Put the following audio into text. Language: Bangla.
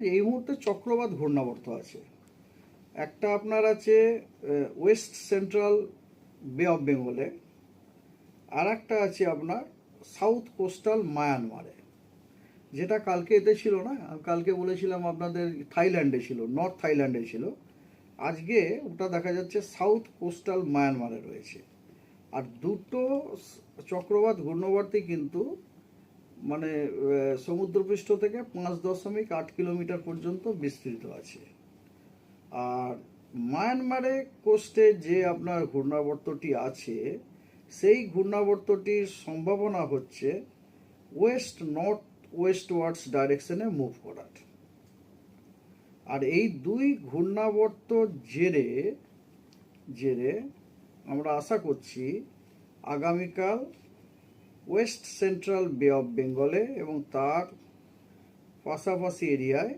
এই মুহূর্তে চক্রবাত ঘূর্ণাবর্ত আছে। একটা আপনার আছে ওয়েস্ট সেন্ট্রাল বে অফ বেঙ্গলে আর একটা আছে আপনার সাউথ কোস্টাল মায়ানমারে যেটা কালকে এতে ছিল না কালকে বলেছিলাম আপনাদের থাইল্যান্ডে ছিল, নর্থ থাইল্যান্ডে ছিল। আজকে ওটা দেখা যাচ্ছে সাউথ কোস্টাল মায়ানমারে রয়েছে। আর দুটো চক্রবাত ঘূর্ণবর্তী কিন্তু মানে সমুদ্রপৃষ্ঠ থেকে পাঁচ দশমিক আট কিলোমিটার পর্যন্ত বিস্তৃত আছে। আর মায়ানমারে কোস্টে যে আপনার ঘূর্ণাবর্তটি আছে, সেই ঘূর্ণাবর্তটির সম্ভাবনা হচ্ছে ওয়েস্ট নর্থ ওয়েস্ট ওয়ার্ডস ডাইরেকশনে মুভ করার। আর এই দুই ঘূর্ণাবর্ত জেরে জেরে আমরা আশা করছি আগামীকাল ওয়েস্ট সেন্ট্রাল বে অফ বেঙ্গলে এবং তার পাশাপাশি এরিয়ায়